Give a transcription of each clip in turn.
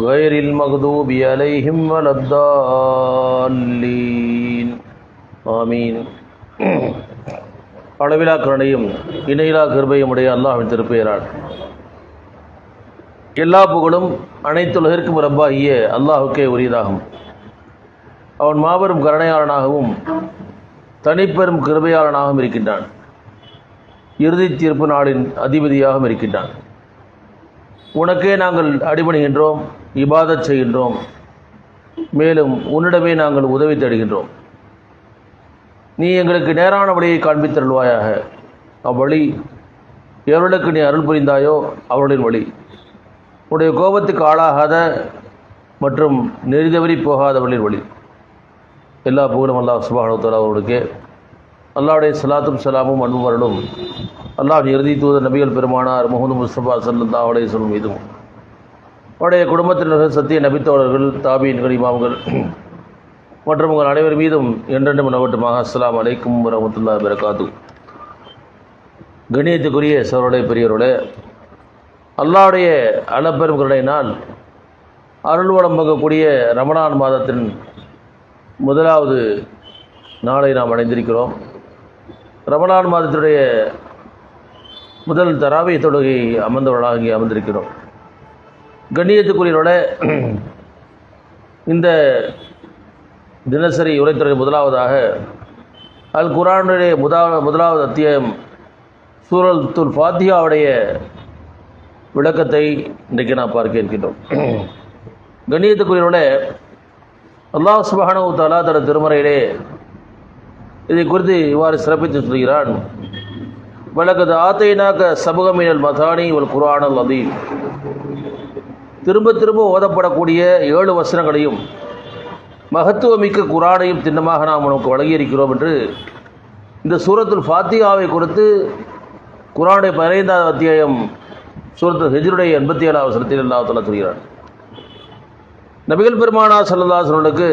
غير المغضوب عليهم ولا الضالين ஆமீன் அளவிலா கருணையும் இணையிலா கிருபையும் உடைய அல்லாஹ்வின் திருப்பெயரால் எல்லா புகழும் அனைத்துலகிற்கும் ரப்பாகிய அல்லாஹுக்கே உரியதாகும் அவன் மாபெரும் கருணையாளனாகவும் தனிப்பெரும் கிருபையாளனாகவும் இருக்கின்றான் இறுதி தீர்ப்பு நாளின் அதிபதியாகவும் இருக்கின்றான் உனக்கே நாங்கள் அடிபணிகின்றோம் இபாதத் செய்கின்றோம். மேலும் உன்னிடமே நாங்கள் உதவி தேடுகின்றோம். நீ எங்களுக்கு நேரான வழியை காண்பித்தருள்வாயாக. அவ்வழி எவர்களுக்கு நீ அருள் புரிந்தாயோ அவர்களின் வழி. உடைய கோபத்துக்கு ஆளாகாத மற்றும் நெறிதவறி போகாதவர்களின் வழி. எல்லா புகழும் அல்லாஹ் சுபானுத்தலா அவர்களுக்கு. அல்லாவுடைய சலாத்தும் சலாமும் அன்பு வரலும் அல்லாஹ் இறுதி தூதர் நபிகள் பெருமானார் முகமது முஸ்தபா சல்லா அலைய சொல்லும் மீதும். அவருடைய குடும்பத்தினர்கள் சத்திய நபித்தோழர்கள் தாபீன்கள் இமாம்கள் மற்றும் உங்கள் அனைவர் மீதும் என்றென்றும் நவட்டுமாக அஸ்லாம் அலைக்கும் வரமத்துல்லா வரகாத்து கணியத்துக்குரிய சோருடைய பெரியவரோட அல்லாவுடைய அளப்பெரும் கருணையினால் அருள் வளம் பங்கக்கூடிய ரமணான் மாதத்தின் முதலாவது நாளை நாம் அடைந்திருக்கிறோம். ரமணான் மாதத்துடைய முதல் தராவிய தொழுகை அமர்ந்தவர்களாக இங்கே அமர்ந்திருக்கிறோம். கண்ணியத்துக்குரியவர்களோட இந்த தினசரி உரைத்துறை முதலாவதாக அல் குரானுடைய முதா முதலாவது அத்தியாயம் சூரல் துல் ஃபாத்தியாவுடைய விளக்கத்தை இன்றைக்கு நாம் பார்க்க இருக்கின்றோம். கண்ணியத்துக்குரியவரோட அல்லாஹ் சுபஹானு தாலா தனது திருமறையிலே இதை குறித்து இவ்வாறு சிறப்பித்து சொல்கிறான். வழக்கது ஆத்தைனாக்க சமூகமினல் மதானி ஒரு குரானல் அதீம். திரும்ப திரும்ப ஓதப்படக்கூடிய ஏழு வசனங்களையும் மகத்துவமிக்க குரானையும் திண்ணமாக நாம் உனக்கு வழங்கியிருக்கிறோம் என்று இந்த சூரத்துல் ஃபாத்தியாவை குறித்து குரானுடைய பதினைந்தாவது அத்தியாயம் சூரத்து ஹெஜருடைய எண்பத்தி ஏழாவது வசனத்தில் அல்லா தலா சொல்கிறார் நபிகள் பெருமானா சல்லாசனுக்கு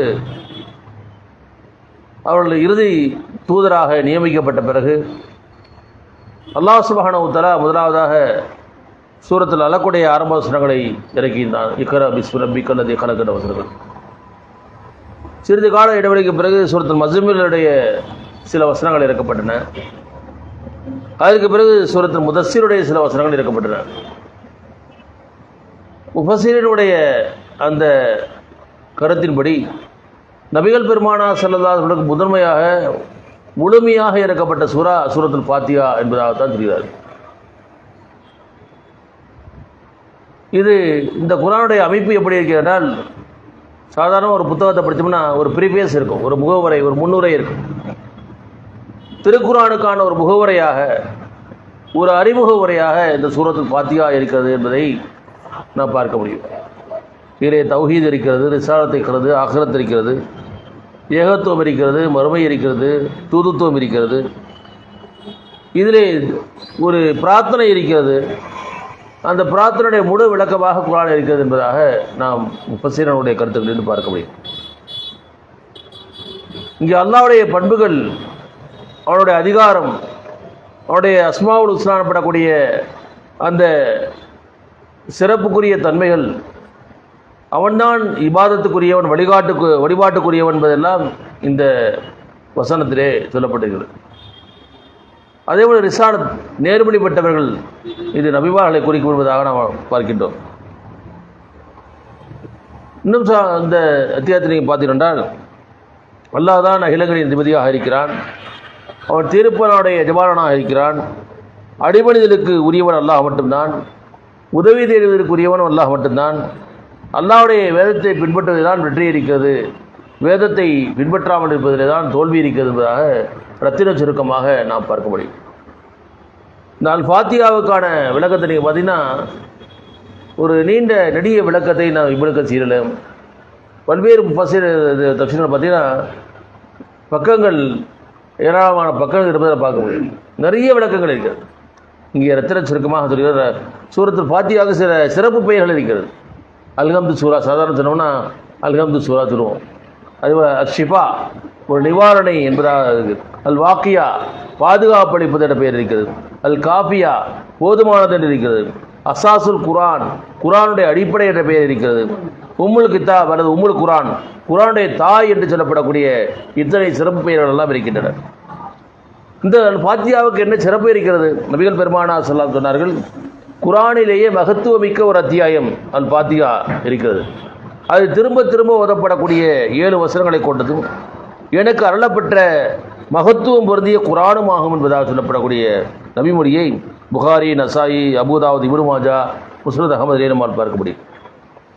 அவர்கள் இறுதி தூதராக நியமிக்கப்பட்ட பிறகு அல்லாஹ் சுபஹான உத்தலா முதலாவதாக சூரத்தில் அலக்குடைய ஆரம்ப வசனங்களை இறக்கியிருந்தான். இக்கர பிஸ்வ ரப்பிக்கல்லது கலக்கிற வசனங்கள் சிறிது கால இடைவெளிக்கு பிறகு சூரத்தில் மசமிலுடைய சில வசனங்கள் இறக்கப்பட்டன. அதற்கு பிறகு சூரத்தில் முதசிருடைய சில வசனங்கள் இறக்கப்பட்டன. முஃபசீரனுடைய அந்த கருத்தின்படி நபிகள் பெருமானா செல்லல்லாதவர்களுக்கு முதன்மையாக முழுமையாக இறக்கப்பட்ட சூரா சூரத்துல் பாத்தியா என்பதாகத்தான் தெரிகிறார். இது இந்த குரானுடைய அமைப்பு எப்படி இருக்கிறதால் சாதாரண ஒரு புத்தகத்தை படித்தோம்னா ஒரு ப்ரீஃபேஸ் இருக்கும் ஒரு முகவரை ஒரு முன்னுரை இருக்கும். திருக்குறானுக்கான ஒரு முகவரையாக ஒரு அறிமுக உரையாக இந்த சூரத்தில் பாத்தியா இருக்கிறது என்பதை நான் பார்க்க முடியும். இதிலே தௌஹீத் இருக்கிறது ரிசாலத் இருக்கிறது அகரத் இருக்கிறது. ஏகத்துவம் இருக்கிறது மறுமை இருக்கிறது தூதுத்துவம் இருக்கிறது. இதிலே ஒரு பிரார்த்தனை இருக்கிறது. அந்த பிரார்த்தனையுடைய முழு விளக்கமாக குரான் இருக்கிறது என்பதாக நாம் முப்பசீரனுடைய கருத்துக்களில் பார்க்க முடியும். இங்கே அல்லாவுடைய பண்புகள் அவனுடைய அதிகாரம் அவனுடைய அஸ்மாவுல் உஸ்லானப்படக்கூடிய அந்த சிறப்புக்குரிய தன்மைகள் அவன்தான் இபாதத்துக்குரியவன் வழிகாட்டுக்கு வழிபாட்டுக்குரியவன் என்பதெல்லாம் இந்த வசனத்திலே சொல்லப்பட்டிருக்கிறது. அதேபோல் ரிசானத் நேர்மணிப்பட்டவர்கள் இது நபிமார்களை குறிக்கப்படுவதாக நாம் பார்க்கின்றோம். இன்னும் சா இந்த அத்தியாயத்தை நீங்கள் பார்த்தீங்கன்றால் அல்லாஹ் தான் அகிலங்களின் அதிபதியாக இருக்கிறான். அவன் தீர்ப்பனுடைய எஜமானனாக இருக்கிறான். அடிமனிதனுக்கு உரியவன் அல்லாஹ் மட்டும்தான். உதவி தேடுவதற்கு உரியவன் அல்லாஹ் மட்டும்தான். அல்லாவுடைய வேதத்தை பின்பற்றுவதில்தான் வெற்றி இருக்கிறது. வேதத்தை பின்பற்றாமல் இருப்பதிலே தான் தோல்வி இருக்கிறது என்பதாக ரத்தின சுருக்கமாக நாம் பார்க்க முடியும். இந்த அல் ஃபாத்தியாவுக்கான விளக்கத்தை நீங்கள் பார்த்தீங்கன்னா ஒரு நீண்ட நெடிய விளக்கத்தை நான் இப்னு சீரலும் பல்வேறு பசிர் தப்சீர்கள் பார்த்தீங்கன்னா பக்கங்கள் ஏராளமான பக்கங்கள் இருப்பதை பார்க்க முடியும். நிறைய விளக்கங்கள் இருக்கிறது. இங்கே ரத்தின சுருக்கமாக சொல்கிற சூரத்தில் பாத்தியாக சில சிறப்பு பெயர்கள் இருக்கிறது. அல்ஹம்து சூரா சாதாரண சொன்னோம்னா அல்ஹம்து சூரா சொல்லுவோம் அதுபோல் ஷிஃபா ஒரு நிவாரணை என்பதாக இருக்குது அல் வாக்கியா பாதுகாப்பு அளிப்பது என்ற பெயர் இருக்கிறது. அல் காஃபியா போதுமானது என்று இருக்கிறது. அசாசுல் குரான் குரானுடைய அடிப்படை என்ற பெயர் இருக்கிறது. உம்முல் கித்தாப் அல்லது உம்முல் குரான் குரானுடைய தாய் என்று சொல்லப்படக்கூடிய இத்தனை சிறப்பு பெயர்கள் எல்லாம் இருக்கின்றன. இந்த பாத்தியாவுக்கு என்ன சிறப்பு இருக்கிறது? நபிகள் பெருமானா சொல்லாம் சொன்னார்கள் குரானிலேயே மகத்துவமிக்க ஒரு அத்தியாயம் அல் பாத்தியா இருக்கிறது. அது திரும்ப திரும்ப ஓதப்படக்கூடிய ஏழு வசனங்களை கொண்டதும் எனக்கு அருளப்பட்ட மகத்துவம் பொருந்திய குரானும் ஆகும் என்பதாக சொல்லப்படக்கூடிய நபிமொழியை புகாரி நசாயி அபுதாவுத் இபுரு மாஜா முஸ்ரத் அகமது நம்மால் பார்க்க முடியும்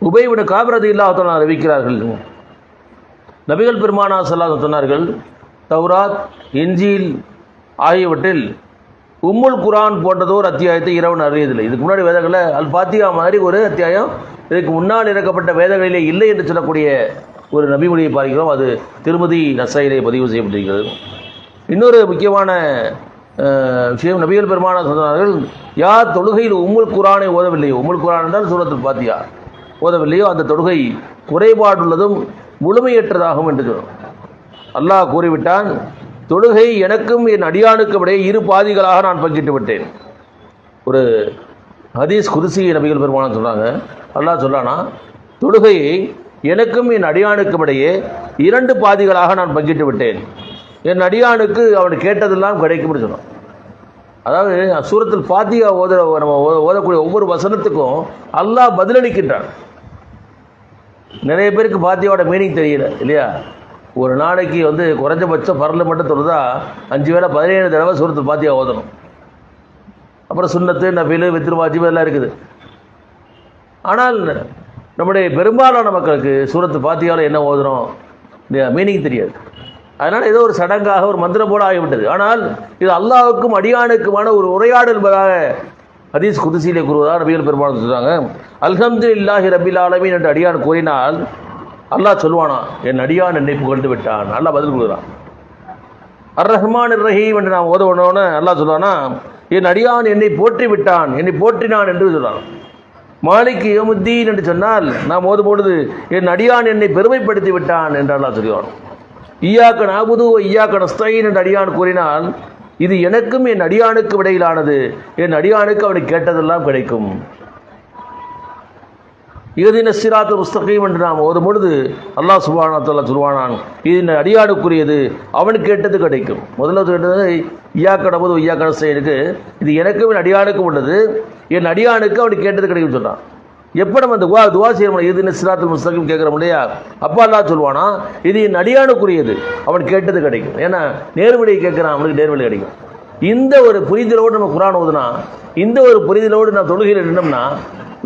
உபயவிட காபிரதி இல்லாத அறிவிக்கிறார்கள். நபிகள் பெருமானா சொல்லாத சொன்னார்கள் தௌராத் இஞ்சில் ஆகியவற்றில் உம்முல் குரான் போன்றதோர் அத்தியாயத்தை இறைவன் அறியதில்லை. இதுக்கு முன்னாடி வேதங்களில் அல் பாத்தியா மாதிரி ஒரு அத்தியாயம். இதுக்கு முன்னால் இறக்கப்பட்ட வேதங்களிலே இல்லை என்று சொல்லக்கூடிய ஒரு நபிமொழியை பார்க்கிறோம். அது திருமதி நசையிலே பதிவு செய்யப்பட்டிருக்கிறது. இன்னொரு முக்கியமான விஷயம் நபிகள் பெருமான சொன்னார்கள் யார் தொழுகையில் உம்முல் குரானை ஓதவில்லையோ? உம்முல் குரான் என்றால் சூரத்தில் பாத்தியா ஓதவில்லையோ? அந்த தொழுகை குறைபாடுள்ளதும் முழுமையற்றதாகும் என்று சொல்லும் அல்லாஹ் கூறிவிட்டான் தொழுகை எனக்கும் என் அடியானுக்கும் இடையே இரு பாதிகளாக நான் பங்கிட்டு விட்டேன். ஒரு ஹதீஸ் குதிசி நபிகள் பெருமானம் சொல்கிறாங்க அல்லா சொல்லானா தொழுகையை எனக்கும் என் அடியானுக்கும் இடையே இரண்டு பாதிகளாக நான் பங்கிட்டு விட்டேன். என் அடியானுக்கு அவன் கேட்டதெல்லாம் கிடைக்கும்னு சொன்னான். அதாவது சூரத்தில் பாத்தியா ஓத நம்ம ஓதக்கூடிய ஒவ்வொரு வசனத்துக்கும் அல்லாஹ் பதிலளிக்கின்றான். நிறைய பேருக்கு பாத்தியாவோட மீனிங் தெரியல இல்லையா? ஒரு நாளைக்கு வந்து குறைஞ்சபட்சம் பரல மட்டும் தொழுதா அஞ்சு வேளை பதினேழு தடவை சுரத்து பாத்தியா ஓதணும். அப்புறம் சுண்ணத்து நபிலு வித்ருவாஜிபு எல்லாம் இருக்குது. ஆனால் நம்முடைய பெரும்பாலான மக்களுக்கு சூரத்து பாத்தியாவில் என்ன ஓதுறோம்? மீனிங் தெரியாது. அதனால் ஏதோ ஒரு சடங்காக ஒரு மந்திரம் போல ஆகிவிட்டது. ஆனால் இது அல்லாவுக்கும் அடியானுக்குமான ஒரு உரையாடல் என்பதாக ஹதீஸ் குதிசீலே கூறுவதாக நபிகள் பெருமாள் சொல்கிறாங்க அல்ஹம்து இல்லாஹி ரபில் ஆலமின் என்று அடியான் கூறினால் அல்லாஹ் சொல்லுவானா என் அடியான் என்னை புகழ்ந்து விட்டான். அல்லாஹ் பதில் கொடுக்குறான். அர் ரஹ்மான் ரஹீம் என்று நாம் ஓதவனோன்னு அல்லாஹ் சொல்லுவானா என் அடியான் என்னை போற்றி விட்டான் என்னை போற்றினான் என்று சொல்கிறான் மாலிக் யோமுத்தீன் என்று சொன்னால் நாம் ஓதும் பொழுது என் அடியான் என்னை பெருமைப்படுத்தி விட்டான் என்று அல்லாஹ் சொல்லுவான். ஈயாக்க நாபுது ஈயாக்க நஸ்தைன் என்று அடியான் கூறினால் இது எனக்கும் என் அடியானுக்கும் இடையிலானது என் அடியானுக்கு அவனுக்கு கேட்டதெல்லாம் கிடைக்கும். இறுதின சிராத்து முஸ்தகீம் என்று நாம் ஓதும் பொழுது அல்லாஹ் சுபானத்தில் சொல்வானான். இது அடியாடுக்குரியது. அடியானுக்குரியது கேட்டது கிடைக்கும். முதல்ல கேட்டது ஐயா கடவுது ஐயா கடசைனுக்கு இது எனக்கும் என் அடியானுக்கும் உள்ளது. என் அடியானுக்கு அவனுக்கு கேட்டது கிடைக்கும் சொன்னான் எப்போ நம்ம அந்த துவா துவா செய்யணும் இது சிராத்து புஸ்தகம் கேட்குறோம் இல்லையா? அப்பா அல்லா சொல்வானா இது என் அடியானுக்குரியது. அவன் கேட்டது கிடைக்கும். ஏன்னா நேர்வழியை கேட்குறான் அவனுக்கு நேர்வழி கிடைக்கும். இந்த ஒரு புரிதலோடு நம்ம குரான் ஓதுனா இந்த ஒரு புரிதலோடு நான் தொழுகையில் நின்னோம்னா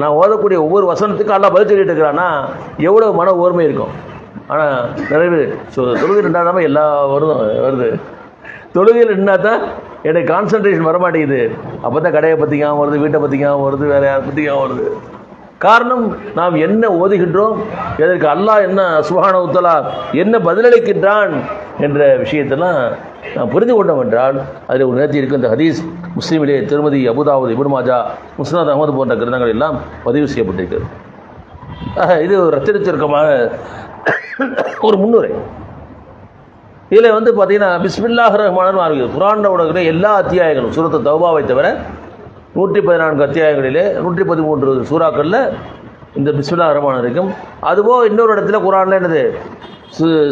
நான் ஓதக்கூடிய ஒவ்வொரு வசனத்துக்கும் அல்லா பதில் சொல்லிட்டு இருக்கிறான்னா எவ்வளோ மன ஓர்மை இருக்கும்? ஆனால் நிறைய பேர் ஸோ தொழுகையில் நின்றா தான் எல்லா வருதும் வருது. தொழுகையில் நின்னா தான் எனக்கு கான்சன்ட்ரேஷன் வர மாட்டேங்குது அப்போ தான் கடையை பற்றிக்காமல் வருது வீட்டை பற்றிக்காமல் வருது வேறு யாரை பற்றிக்காமல் வருது. காரணம் நாம் என்ன ஓதுகின்றோம் எதற்கு அல்லாஹ் என்ன சுகான உத்தலா என்ன பதிலளிக்கின்றான் என்ற விஷயத்தெல்லாம் நாம் புரிந்து கொண்டோம் என்றால் அதில் ஒரு நேரத்தில் இருக்கும் இந்த ஹதீஸ் முஸ்லீமிலே திருமதி அபுதாவது இபுன் முஸ்னாத் அகமது போன்ற கிரந்தங்கள் எல்லாம் பதிவு செய்யப்பட்டிருக்கிறது. ஆக, இது ஒரு ரத்தின சுருக்கமாக ஒரு முன்னுரை. இதில் வந்து பார்த்தீங்கன்னா பிஸ்மில்லாஹ் ரஹ்மான் ஆரம்பிக்கிறது குரான் உலகிற எல்லா அத்தியாயங்களும் சூரத்து தௌபாவை தவிர நூற்றி பதினான்கு அத்தியாயங்களிலே நூற்றி பதிமூன்று சூறாக்களில் இந்த பிஸ்மில்லா ரஹ்மான் இருக்கும். அதுபோக இன்னொரு இடத்துல குரானில் என்னது?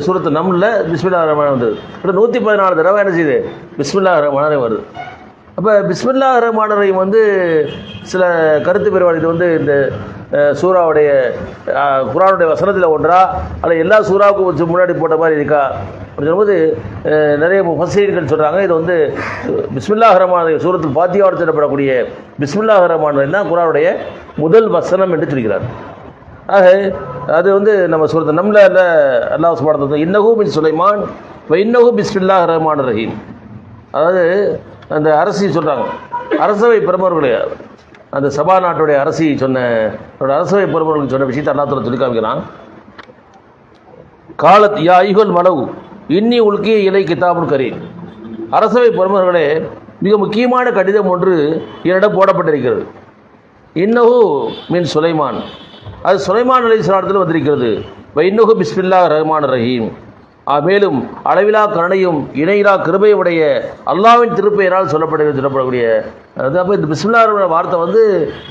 சூரத்து நம்மில் பிஸ்மில்லா ரஹ்மான் வந்தது. இப்போ நூற்றி பதினாலு தடவை என்ன செய்யுது பிஸ்மில்லா ரஹ்மானே வருது. அப்போ பிஸ்மில்லா ரஹ்மானரையும் வந்து சில கருத்து பெறுவார் இது வந்து இந்த அஹ், சூறாவுடைய குரானுடைய வசனத்தில் ஒன்றா அல்ல எல்லா சூறாவுக்கும் வச்சு முன்னாடி போட்ட மாதிரி இருக்கா? அப்படின்னு சொல்லும்போது நிறைய முஃபஸ்ஸீர்கள் சொல்கிறாங்க இது வந்து பிஸ்மில்லாஹ் ரஹ்மான சூரத்தில் பாத்தியாவோடு சொல்லப்படக்கூடிய பிஸ்மில்லாஹ் ரஹ்மான் தான் குரானுடைய முதல் வசனம் என்று சொல்கிறார். ஆக அது வந்து நம்ம சொல்கிறது நம்மள அல்லாஹ் சுபானது இன்னகு பின் சுலைமான் இப்போ இன்னகு பிஸ்மில்லா ரஹ்மான் ரஹீம். அதாவது அந்த அரசி சொல்கிறாங்க அரசவை பிரமுகர்களே அந்த சபா நாட்டுடைய அரசி சொன்ன அவருடைய அரசவை பிரமுகர்களுக்கு சொன்ன விஷயத்தை அல்லாத்துல சொல்லி காமிக்கிறான். காலத் யா ஐகோல் மலவு இன்னி உள்கிய இலை கிதாபுன் கரீம். அரசவை பிரமுகர்களே மிக முக்கியமான கடிதம் ஒன்று என்னிடம் போடப்பட்டிருக்கிறது. இன்னகு மின் சுலைமான் அது சுலைமான் அலி இஸ்லாத்தில் வந்திருக்கிறது. வைநுகு பிஸ்மில்லா ரஹ்மான் ரஹீம். மேலும் அளவிலா கருணையும் இணையிலா கிருபையுடைய அல்லாவின் திருப்பெயரால் சொல்லப்படுகிறது சொல்லப்படக்கூடிய அது அப்போ இந்த பிஸ்மில்லாருடைய வார்த்தை வந்து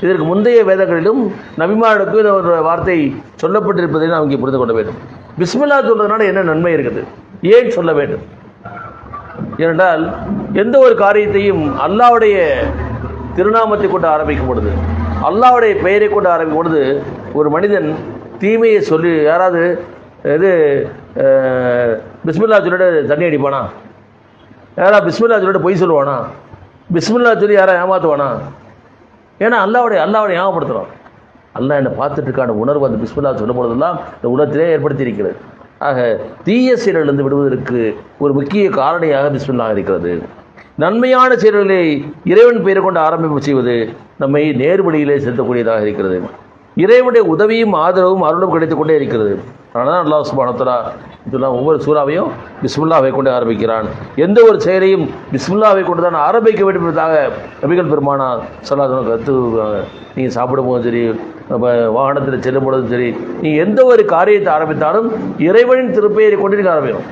இதற்கு முந்தைய வேதங்களிலும் நபிமாருக்கு இந்த ஒரு வார்த்தை சொல்லப்பட்டிருப்பதை நாம் இங்கே புரிந்து கொள்ள வேண்டும். பிஸ்மில்லா சொல்றதுனால என்ன நன்மை இருக்குது? ஏன் சொல்ல வேண்டும்? ஏனென்றால் எந்த ஒரு காரியத்தையும் அல்லாவுடைய திருநாமத்தை கொண்டு ஆரம்பிக்கும் பொழுது அல்லாவுடைய பெயரை கொண்டு ஆரம்பிக்கும் பொழுது ஒரு மனிதன் தீமையை சொல்லி யாராவது இது பிஸ்மில்லா சொல்லிட்டு தண்ணி அடிப்பானா? யாராவது பிஸ்மில்லா சொல்லிட்டு பொய் சொல்லுவானா? பிஸ்மில்லா சொல்லி யாரை ஏமாற்றுவானா ஏன்னா அல்லாவுடைய அல்லாவுடைய ஞாபகப்படுத்துகிறோம் அல்லா என்னை பார்த்துட்டுருக்கான உணர்வு அந்த பிஸ்மில்லா சொல்லும் பொழுதெல்லாம் இந்த உலகத்திலே ஏற்படுத்தி இருக்கிறது ஆக தீய செயலிலிருந்து விடுவதற்கு ஒரு முக்கிய காரணியாக பிஸ்மில்லா இருக்கிறது. நன்மையான செயல்களை இறைவன் பெயரை கொண்டு ஆரம்பிப்பு செய்வது நம்மை நேர்வழியிலே செலுத்தக்கூடியதாக இருக்கிறது. இறைவனுடைய உதவியும் ஆதரவும் அருளும் கிடைத்துக் கொண்டே இருக்கிறது. அதனால் அல்லாஹ் சுபானத்தலா இதெல்லாம் ஒவ்வொரு சூறாவையும் பிஸ்மில்லாவை கொண்டு ஆரம்பிக்கிறான். எந்த ஒரு செயலையும் பிஸ்மில்லாவை கொண்டு தான் ஆரம்பிக்க வேண்டும் என்பதாக நபிகள் பெருமானா சொல்லாதவங்க கற்று நீங்கள் சாப்பிடும்போதும் சரி வாகனத்தில் செல்லும் பொழுதும் சரி நீங்கள் எந்த ஒரு காரியத்தை ஆரம்பித்தாலும் இறைவனின் திருப்பெயரை கொண்டு நீங்கள் ஆரம்பிக்கணும்.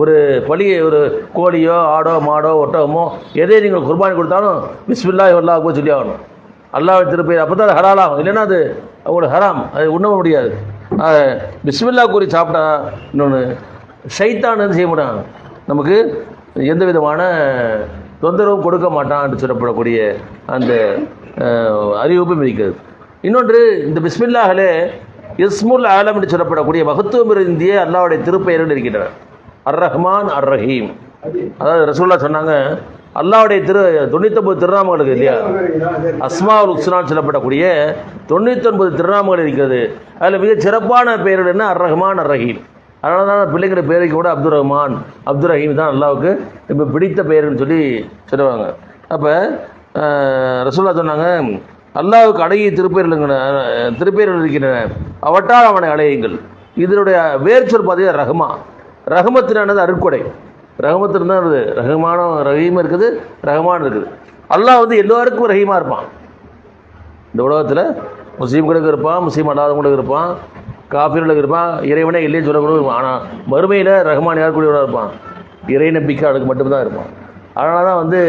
ஒரு பலி ஒரு கோழியோ ஆடோ மாடோ ஒட்டகமோ எதை நீங்கள் குர்பானி கொடுத்தாலும் பிஸ்மில்லா இவல்லாவுக்கு சொல்லி ஆகணும் அல்லாஹ் திருப்பி அப்போ தான் ஹலாலாகும் இல்லைன்னா அது அவங்களோட ஹராம். அது உண்ண முடியாது. பிஸ்மில்லா கூறி சாப்பிட்டா இன்னொன்று ஷைத்தான் என்ன செய்ய மாட்டான்? நமக்கு எந்த விதமான தொந்தரவும் கொடுக்க மாட்டான் என்று சொல்லப்படக்கூடிய அந்த அறிவிப்பும் இருக்கிறது இன்னொன்று இந்த பிஸ்மில்லாஹிலே இஸ்முல் ஆலம் என்று சொல்லப்படக்கூடிய மகத்துவம் இருந்திய அல்லாவுடைய திருப்பெயர்கள் இருக்கின்றன. அர் ரஹ்மான் அர் ரஹீம் அதாவது ரசூல்லா சொன்னாங்க அல்லாவுடைய திரு தொண்ணூத்தொம்பது திருநாமங்கள் இருக்கு இல்லையா? அஸ்மாவுல் உஸ்னான் சொல்லப்படக்கூடிய தொண்ணூத்தொன்பது திருநாமங்கள் இருக்கிறது. அதில் மிக சிறப்பான பெயர்கள் என்ன? அர் ரஹ்மான் அர் ரஹீம் அதனால தான் பிள்ளைங்கிற பேருக்கு கூட அப்துல் ரஹ்மான் அப்துல் ரஹீம் தான் அல்லாவுக்கு இப்போ பிடித்த பெயர்னு சொல்லி சொல்லுவாங்க. அப்போ ரசூல்லா சொன்னாங்க அல்லாவுக்கு அடங்கிய திருப்பெயர்கள் திருப்பெயர்கள் இருக்கின்றன. அவற்றால் அவனை அடையுங்கள் இதனுடைய வேர்ச்சொல் பார்த்தீங்கன்னா ரஹ்மா. ரஹமத்தினானது அருட்கொடை. ரஹமத்தின் தான் இருக்குது ரஹமான ரஹீம் இருக்குது ரஹமான் இருக்குது. அல்லாஹ் வந்து எல்லோருக்கும் ரஹீமாக இருப்பான். இந்த உலகத்தில் முஸ்லீம்களுக்கு இருப்பான் முஸ்லீம் அல்லாதவங்களுக்கு இருப்பான் காஃபிர்களுக்கு இருப்பான் இறைவனே இல்லைன்னு சொல்லக்கூட இருப்பான் ஆனால் மறுமையில் ரஹ்மான் யார் கூடியவராக இருப்பான்? இறை நம்பிக்கை அதுக்கு மட்டும்தான் இருப்பான். அதனால தான் வந்து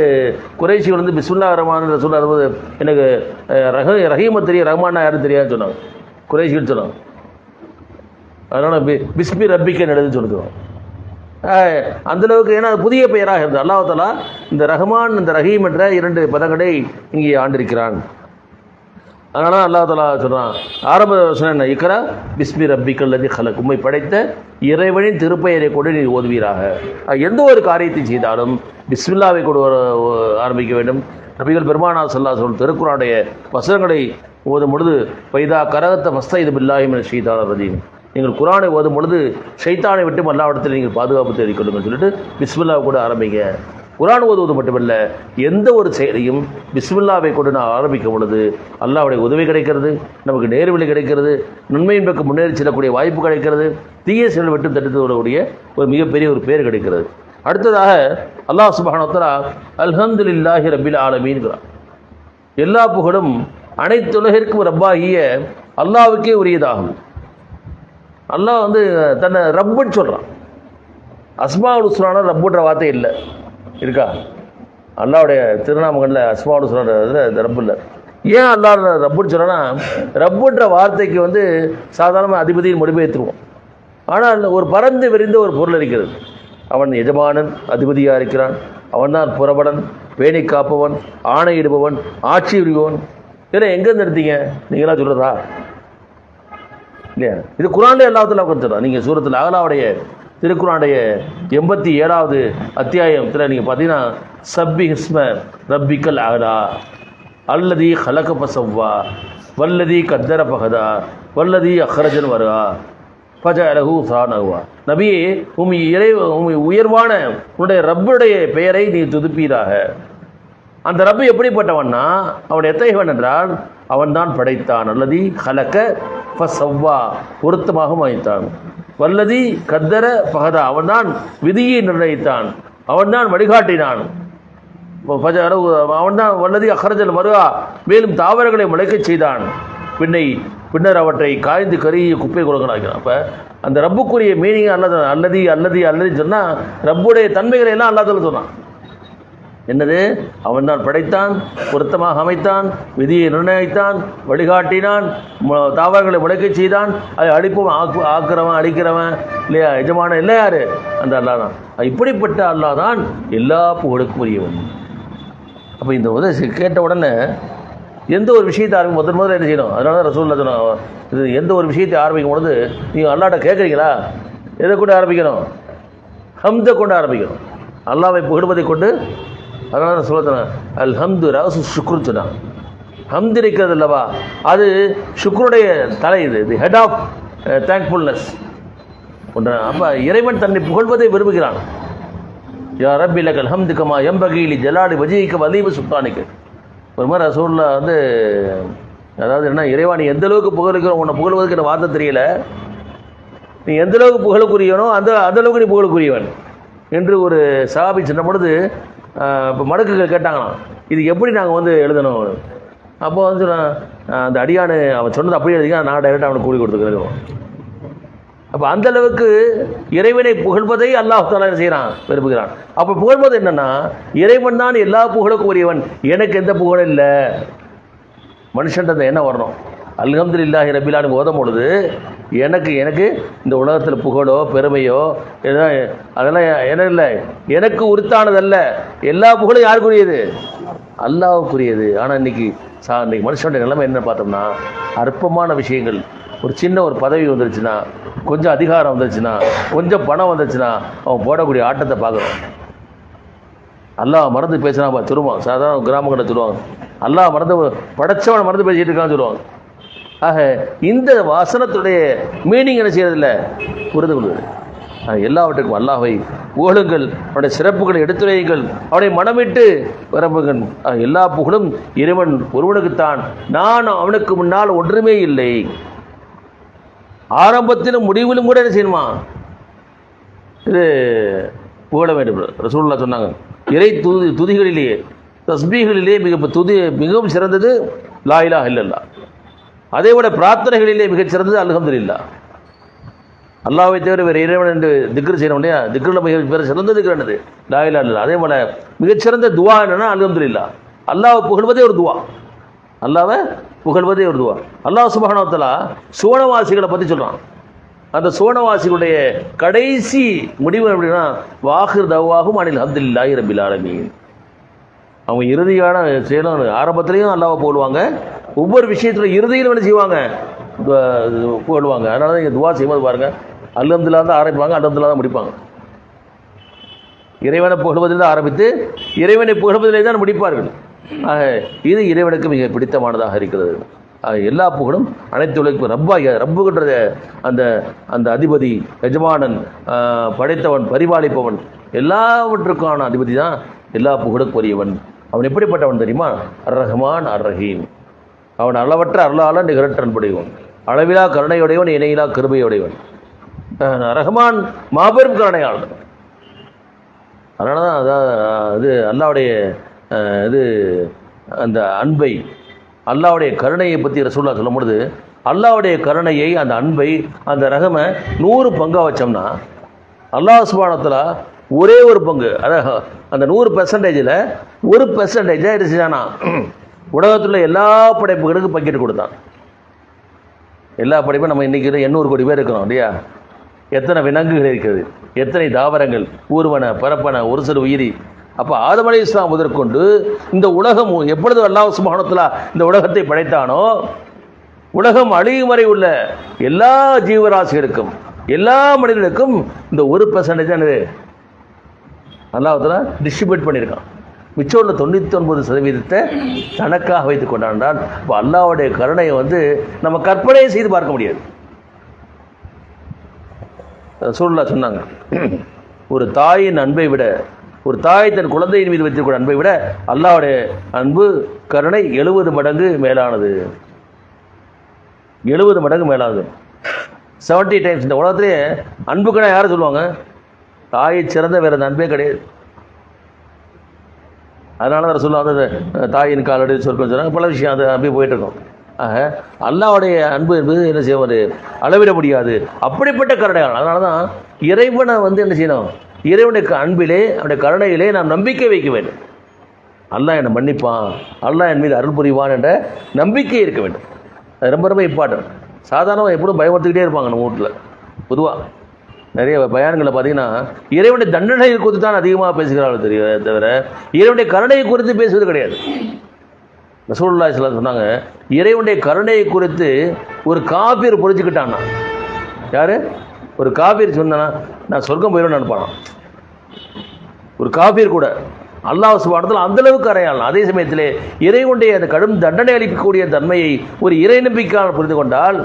குறைஷிகள் வந்து பிஸ்மில்லா ரஹ்மான் ரசூல் போது எனக்கு ரஹ ரஹீமை தெரியும் ரஹ்மான்னா யாரும் தெரியாதுன்னு சொன்னாங்க. குறைஷிகள் சொன்னாங்க. அதனால் பி பிஸ்மி ரப்பிக்கன் எழுதுன்னு சொல்லுவோம் அந்த அளவுக்கு ஏன்னா புதிய பெயராக இருந்தது. அல்லாஹலா இந்த ரஹ்மான் இந்த ரஹீம் என்ற இரண்டு பதங்களை இங்கே ஆண்டிருக்கிறான். அதனால அல்லாஹ் தலா சொல்கிறான் ஆரம்ப வசனம் என்ன? இக்கரா பிஸ்மி ரப்பிக்கல் அல்லது ஹலக் கும்மை படைத்த இறைவனின் திருப்பெயரை கொண்டு நீ ஓதுவீராக. எந்த ஒரு காரியத்தை செய்தாலும் பிஸ்மில்லாவை கொண்டு வர ஓ- ஆரம்பிக்க வேண்டும். நபிகள் பெருமானா சல்லா சொல் திருக்குறானுடைய வசனங்களை ஓதும் பொழுது பைதா கரகத்த மஸ்த இது என ஷீதான ரதீம் நீங்கள் குரானை ஓதும் பொழுது ஷைத்தானை விட்டு அல்லாவிடத்தில் நீங்கள் பாதுகாப்பு தேடிக்கொள்ளுங்கள் சொல்லிட்டு பிஸ்மில்லாவை கூட ஆரம்பிங்க. குரான் ஓதுவது மட்டுமல்ல எந்த ஒரு செயலையும் பிஸ்மில்லாவை கொண்டு நான் ஆரம்பிக்கும் பொழுது அல்லாவுடைய உதவி கிடைக்கிறது நமக்கு நேர்வழி கிடைக்கிறது நன்மையின் பக்கம் முன்னேறி செல்லக்கூடிய வாய்ப்பு கிடைக்கிறது தீய செயல் விட்டு தடுத்து விடக்கூடிய ஒரு மிகப்பெரிய ஒரு பேர் கிடைக்கிறது. அடுத்ததாக அல்லாஹ் சுபஹானத்தலா அல்ஹம்துலில்லாஹி ரபில் ஆலமீன்கிறார். எல்லா புகழும் அனைத்து உலகிற்கும் ரப்பாகிய அல்லாவுக்கே உரியதாகும். அல்லாஹ் வந்து தன்னை ரப்புன்னு சொல்கிறான் அஸ்மாவுல் உஸ்ரான ரப்புன்ற வார்த்தை இல்லை. இருக்கா? அல்லாவுடைய திருநாமங்களில் அஸ்மாவுல் உஸ்ரான ரப்பு இல்லை. ஏன் அல்லாஹ் ரப்புன்னு சொல்கிறேன்னா ரப்புன்ற வார்த்தைக்கு வந்து சாதாரணமாக அதிபதியின் மொழிபெயர்த்துருவோம். ஆனால் ஒரு பறந்து விரிந்த ஒரு பொருள் இருக்கிறது. அவன் எஜமானன் அதிபதியாக இருக்கிறான். அவன்தான் புறபடன் பேணி காப்பவன் ஆணையிடுபவன் ஆட்சி உரிபவன் இதெல்லாம் எங்கேருந்து எடுத்தீங்க? நீங்களா சொல்கிறதா இல்லையா? இது குரான்ல எல்லாத்துல கொடுத்துடலாம் நீங்கள் சூரத்தில் அகலாவுடைய திருக்குறானுடைய எண்பத்தி ஏழாவது அத்தியாயத்தில் நீங்கள் பார்த்தீங்கன்னா சப்பி ஹிஸ்ம ரப்பிக்கல் அகலா அல்லதி ஹலக பசவ்வா வல்லதி கத்தர பகதா வல்லதி அஹ்ரஜன் வருகா பஜ அழகு சானகுவா நபியே உம் இறை உம் உயர்வான உன்னுடைய ரப்புடைய பெயரை நீ துதுப்பீராக. அந்த ரப்பு எப்படிப்பட்டவன்னா அவன் எத்தகையவன் என்றால் அவன்தான் படைத்தான். அல்லது கலக்க ஃபசவ்வா பொருத்தமாக அமைத்தான் வல்லதி கத்தர பகதா அவன்தான் விதியை நிர்ணயித்தான். அவன்தான் வழிகாட்டினான். அவன்தான் வல்லதி அகரஜல் மருகா மேலும் தாவரங்களை முளைக்கச் செய்தான். பின்னை பின்னர் அவற்றை காய்ந்து கருகிய குப்பை கொடுக்கணும் அப்போ அந்த ரப்புக்குரிய மீனிங் அல்லது அல்லதி அல்லதி அல்லதி சொன்னால் ரப்புடைய தன்மைகளை எல்லாம் அல்லாதல சொன்னான். என்னது? அவன் தான் படைத்தான் பொருத்தமாக அமைத்தான் விதியை நிர்ணயித்தான் வழிகாட்டினான் தாவரங்களை முளைக்கச் செய்தான் அதை அழிப்பும் ஆக்கு ஆக்கிறவன் அழிக்கிறவன் இல்லையா? எஜமான இல்லை யாரு? அந்த அல்லா தான் இப்படிப்பட்ட அல்லாஹ் தான் எல்லா புகழுக்கும் உரியவன். அப்போ இந்த உதவி கேட்ட உடனே எந்த ஒரு விஷயத்தை ஆரம்பிக்கும் முதல் முதல்ல என்ன செய்யணும்? அதனால தான் ரசூல்லா சொன்னாங்க இது எந்த ஒரு விஷயத்தை ஆரம்பிக்கும் பொழுது நீங்கள் அல்லாட்ட கேட்குறீங்களா? எதை கொண்டு ஆரம்பிக்கணும்? ஹம்தை கொண்டு ஆரம்பிக்கணும். அல்லாவை புகழ்வதை கொண்டு அதனால நான் சொல்ல அல் ஹம்து ரசு சுக்ரு சொன்னான் ஹம்து இருக்கிறது அல்லவா? அது சுக்ருடைய தலை இது தி ஹெட் ஆஃப் தேங்க்ஃபுல்னஸ் ஒன்று அப்போ இறைவன் தன்னை புகழ்வதை விரும்புகிறான். யா ரப்பி லக்கல் ஹம்து கமா எம்பகீலி ஜலாடி வஜீக்க வதீபு சுல்தானிக்கு. ஒரு மாதிரி ரசூல்லா வந்து அதாவது என்ன இறைவா நீ எந்த அளவுக்கு புகழுக்கிறோம் உன்னை புகழ்வதற்கு எனக்கு வார்த்தை தெரியல. நீ எந்த அளவுக்கு புகழுக்குரியவனோ அந்த அந்த அளவுக்கு நீ புகழுக்குரியவன் என்று ஒரு சகாபி சொன்ன பொழுது இப்போ மடுக்குகள் கேட்டாங்களாம். இது எப்படி நாங்கள் வந்து எழுதணும்? அப்போ வந்து சொன்னேன், அந்த அடியானு அவன் சொன்னது அப்படியே எழுதிங்க நான் டைரெக்டாக அவனுக்கு கூலி கொடுத்துக்கிறோம் அப்போ அந்தளவுக்கு இறைவனை புகழ்வதை அல்லாஹ் தாலா செய்கிறான் விரும்புகிறான். அப்போ புகழ்வது என்னென்னா இறைவன் தான் எல்லா புகழுக்கும் உரியவன். எனக்கு எந்த புகழும் இல்லை. மனுஷன்றது அந்த என்ன வரணும்? அல்ஹம்துலில்லாஹி ரபிலான்னு ஓதும் பொழுது எனக்கு எனக்கு இந்த உலகத்தில் புகழோ பெருமையோ அதெல்லாம் என்ன இல்லை எனக்கு உருத்தானதல்ல. எல்லா புகழும் யாருக்குரியது? அல்லாவுக்குரியது. ஆனால் இன்னைக்கு சா இன்னைக்கு மனுஷனுடைய நிலைமை என்ன பார்த்தோம்னா அற்பமான விஷயங்கள். ஒரு சின்ன ஒரு பதவி வந்துருச்சுன்னா கொஞ்சம் அதிகாரம் வந்துருச்சுன்னா கொஞ்சம் பணம் வந்துருச்சுன்னா அவன் போடக்கூடிய ஆட்டத்தை பார்க்குறோம் அல்லாஹ் மறந்து பேசினா பா சாதாரண கிராமங்களை சொல்லுவாங்க. அல்லாஹ் மறந்து படைச்சவனை மறந்து பேசிகிட்டு இருக்கான்னு சொல்லுவாங்க. ஆக இந்த வசனத்துடைய மீனிங் என்ன செய்யறதில்ல? புரிந்து கொள்வது எல்லாவற்றுக்கும் அல்லாஹ்வை புகழுங்கள் அவனுடைய சிறப்புகளை எடுத்துரையுங்கள் அவனை மனமிட்டு வரப்புகள் எல்லா புகழும் இறைவன் ஒருவனுக்குத்தான். நான் அவனுக்கு முன்னால் ஒன்றுமே இல்லை. ஆரம்பத்திலும் முடிவிலும் கூட என்ன செய்யணுமா? இது புகழ வேண்டும். ரசூல்லா சொன்னாங்க இறை துதி துதிகளிலேயே தஸ்பீகளிலேயே மிக துதி மிகவும் சிறந்தது லா இல்லல்லா அதே விட பிரார்த்தனைகளிலே மிகச்சிறந்தது சிறந்தது இல்லா அல்லாஹ்வை தவிர வேறு இறைவன் என்று திக்ரு செய்யணும் இல்லையா? திக்ரில் மிக வேறு சிறந்த திக்ரு என்னது? லா அதே போல மிகச்சிறந்த துவா என்னென்னா அல்ஹம்துலில்லா. அல்லாவை புகழ்வதே ஒரு துவா. அல்லாவை புகழ்வதே ஒரு துவா. அல்லாஹ் சுபஹானவத்தலா சுவனவாசிகளை பற்றி சொல்கிறான் அந்த சுவனவாசிகளுடைய கடைசி முடிவு எப்படின்னா வாஹிர் தவாகும் அனில் அப்துல்லாஹி ரபில் ஆலமீன். அவங்க இறுதியான செயலும் ஆரம்பத்துலேயும் அல்லாவை போடுவாங்க. ஒவ்வொரு விஷயத்தில் இறுதியில் என்ன செய்வாங்க? போடுவாங்க. அதனால தான் இங்கே துவா செய்யும்போது பாருங்கள் அல்ஹம்துல்லா தான் ஆரம்பிப்பாங்க அல்ஹம்துல்லா தான் முடிப்பாங்க. இறைவனை புகழ்வதில் தான் ஆரம்பித்து இறைவனை புகழ்வதிலே தான் முடிப்பார்கள். ஆக இது இறைவனுக்கு மிக பிடித்தமானதாக இருக்கிறது. எல்லா புகழும் அனைத்து உலகம் ரப்பா ரப்புகின்ற அந்த அந்த அதிபதி எஜமானன் படைத்தவன் பரிபாலிப்பவன் எல்லாவற்றுக்கான அதிபதி தான் எல்லா புகழுக்குரியவன். அவன் எப்படிப்பட்டவன் தெரியுமா? அர் ரஹ்மான் அர் ரஹீம் அவன் அளவற்ற அருளாளன் நிகரற்ற அன்புடையவன். அளவிலா கருணையுடையவன் இணையிலா கிருபையுடையவன். ரஹ்மான் மாபெரும் கருணையாளர் அதனால தான் அதான் இது அல்லாவுடைய இது அந்த அன்பை அல்லாவுடைய கருணையை பற்றி ரசூல்லா சொல்லும் பொழுது அல்லாவுடைய கருணையை அந்த அன்பை அந்த ரகமை நூறு பங்காக வச்சோம்னா அல்லாஹ் சுபானத்தில் ஒரே ஒரு பங்கு. அதாவது அந்த நூறு பெர்சன்டேஜில் ஒரு பெர்சன்டேஜாக இது உலகத்தில் எல்லா படைப்புகளுக்கும் பங்கிட்டு கொடுத்தான். எல்லா படைப்பும் நம்ம இன்றைக்கி எண்ணூறு கோடி பேர் இருக்கிறோம் இல்லையா? எத்தனை விலங்குகள் இருக்கிறது? எத்தனை தாவரங்கள்? ஊர்வன பரப்பன ஒரு சில உயிரி. அப்போ ஆதம் அலி இஸ்லாம் முதற்கொண்டு இந்த உலகம் எப்பொழுது அல்லாஹ் சுமானத்தில் இந்த உலகத்தை படைத்தானோ உலகம் அழியும் வரை உள்ள எல்லா ஜீவராசிகளுக்கும் எல்லா மனிதர்களுக்கும் இந்த ஒரு பெர்சன்டேஜ் அல்லாஹத்தில் டிஸ்ட்ரிபியூட் பண்ணியிருக்கான். மிச்சம் உள்ள தொண்ணூற்றி ஒன்பது சதவீதத்தை தனக்காக வைத்துக் கொண்டாண்டால் இப்போ அல்லாவுடைய கருணையை வந்து நம்ம கற்பனையை செய்து பார்க்க முடியாது. சூழலா சொன்னாங்க ஒரு தாயின் அன்பை விட ஒரு தாய் தன் குழந்தையின் மீது வைத்திருக்கிற அன்பை விட அல்லாவுடைய அன்பு கருணை எழுபது மடங்கு மேலானது. எழுபது மடங்கு மேலானது. செவன்ட்டி டைம்ஸ் இந்த உலகத்திலேயே அன்புக்குன்னா யார் சொல்லுவாங்க? தாயை சிறந்த வேறு அந்த அன்பே கிடையாது. அதனால தான் சொல்லுவாங்க அது தாயின் காலடி சொற்கள் சொன்னாங்க பல விஷயம் அது அப்படியே போயிட்டுருக்கோம் ஆக அல்லாவுடைய அன்பு என்பது என்ன செய்வது அளவிட முடியாது. அப்படிப்பட்ட கருணைகள். அதனால தான் இறைவனை வந்து என்ன செய்யணும்? இறைவனுக்கு க- அன்பிலே அவனுடைய கருணையிலே நாம் நம்பிக்கை வைக்க வேண்டும். அல்லாஹ் என்னை மன்னிப்பான். அல்லாஹ் என் மீது அருள் புரிவான் என்ற நம்பிக்கை இருக்க வேண்டும். அது ரொம்ப ரொம்ப இம்பார்ட்டன்ட் சாதாரணமாக எப்படியும் பயமுறுத்துக்கிட்டே இருப்பாங்க நம்ம வீட்டில். பொதுவாக நிறைய பயான்களை பார்த்தீங்கன்னா இறைவனுடைய தண்டனை குறித்து தான் அதிகமாக பேசுகிறார்கள் தெரிய தவிர இறைவனுடைய கருணையை குறித்து பேசுவது கிடையாது. ரசூல்லா ஸல்லல்லாஹு சொன்னாங்க இறைவனுடைய கருணையை குறித்து ஒரு காபீர் புரிஞ்சுக்கிட்டான்னா. யார்? ஒரு காபீர் சொன்னா நான் சொர்க்கம் போயிடும் நினைப்பானான் ஒரு காபீர் கூட. அல்லாஹ் சுபானத்தில் அந்தளவுக்கு அறையாளன் அதே சமயத்திலே இறைவனுடைய அந்த கடும் தண்டனை அளிக்கக்கூடிய தன்மையை ஒரு இறை நம்பிக்கையாளர் புரிந்து கொண்டால்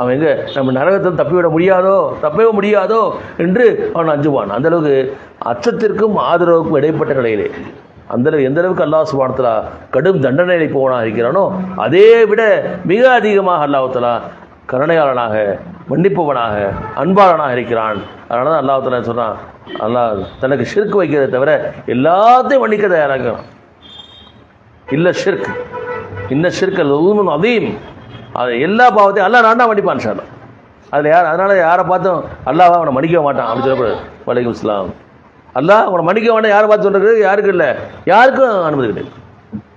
அவன் எங்கே நம்ம நரகத்தில் தப்பிவிட முடியாதோ தப்பவே முடியாதோ என்று அவன் அஞ்சுவான். அந்த அளவுக்கு அச்சத்திற்கும் ஆதரவுக்கும் இடைப்பட்ட நிலையிலே. அந்த எந்த அளவுக்கு அல்லாஹ் சுபானத்தில் கடும் தண்டனை போவனாக இருக்கிறானோ அதை விட மிக அதிகமாக அல்லாஹ் கருணையாளனாக மன்னிப்பவனாக அன்பாளனாக இருக்கிறான். அதனால தான் அல்லாஹ் சொல்கிறான் சொன்னான் அல்லாஹ் தனக்கு ஷிர்க் வைக்கிறதை தவிர எல்லாத்தையும் மன்னிக்க தயாராக இல்லை ஷிர்க் இன்ன ஷிர்க் உண்மன் அதீம். அது எல்லா பாவத்தையும் அல்லாஹ் நான் தான் மன்னிப்பான் சார் அதில் யார் அதனால் யாரை பார்த்தும் அல்லாவா அவனை மன்னிக்க மாட்டான் அப்படின்னு சொல்லக்கூடாது வலைக்கம் இஸ்லாம் அல்லாஹ் அவனை மன்னிக்க வேண்டாம் யாரை பார்த்து சொல்கிறது யாருக்கும் இல்லை. யாருக்கும் அனுமதி கிடையாது.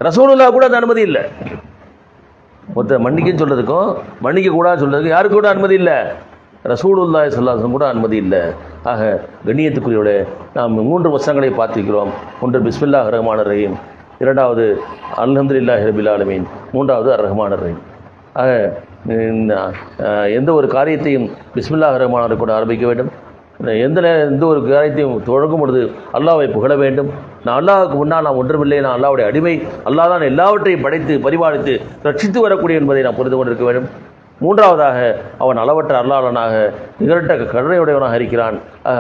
ரசூலுல்லா கூட அந்த அனுமதி இல்லை. ஒருத்தர் மன்னிக்கன்னு சொல்கிறதுக்கும் மன்னிக்க கூடாது சொல்கிறதுக்கும் யாருக்கு கூட அனுமதி இல்லை. ரசூலுல்லாய் சொல்லாசம் கூட அனுமதி இல்லை. ஆக கண்ணியத்துக்குரியோட நாம் மூன்று வசனங்களை பார்த்திருக்கிறோம். ஒன்று பிஸ்மில்லாஹ் ரஹ்மான் ரஹீம். இரண்டாவது அல்ஹம்துலில்லாஹி ரபில் ஆலமீன். மூன்றாவது அர் ரஹ்மான் ரஹீம். எந்த ஒரு காரியத்தையும் பிஸ்மில்லாஹ் ரஹ்மான் கூட ஆரம்பிக்க வேண்டும். எந்த எந்த ஒரு காரியத்தையும் தொடங்கும் பொழுது அல்லாவை புகழ வேண்டும். நான் அல்லாவுக்கு முன்னால் நான் ஒன்றுமில்லை நான் அல்லாஹ்வுடைய அடிமை. அல்லாஹ் தான் எல்லாவற்றையும் படைத்து பரிபாலித்து ரட்சித்து வரக்கூடிய என்பதை நான் புரிந்து கொண்டிருக்க வேண்டும். மூன்றாவதாக அவன் அளவற்ற அல்லாளனாக நிகரட்ட கருணையுடையவனாக இருக்கிறான்.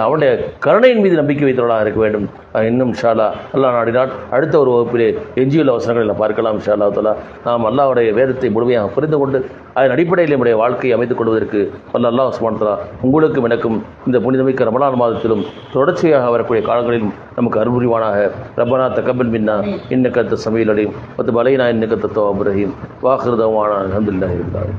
அவனுடைய கருணையின் மீது நம்பிக்கை வைத்தவனாக இருக்க வேண்டும். இன்னும் ஷாலா அல்லாஹ் நாடினால் அடுத்த ஒரு வகுப்பிலே எஞ்சியுள்ள அவசரங்களை நாம் பார்க்கலாம் ஷாலா தலா நாம் அல்லாவுடைய வேதத்தை முழுமையாக புரிந்து கொண்டு அதன் அடிப்படையில் நம்முடைய வாழ்க்கையை அமைத்துக் கொள்வதற்கு அல்ல அல்லாஹ் உஸ்மான்தலா உங்களுக்கும் எனக்கும் இந்த புனிதமிக்க ரமலான் மாதத்திலும் தொடர்ச்சியாக வரக்கூடிய காலங்களிலும் நமக்கு அருள்புரிவானாக ரப்பனா தக்கபல் மின்னா இன்னக்கத்த சமையல் அடையும் பத்து பலையினா இன்னக்கத்த தோபுரஹீம் வாஹிருதவான அலமதுல்லாஹி இருந்தார்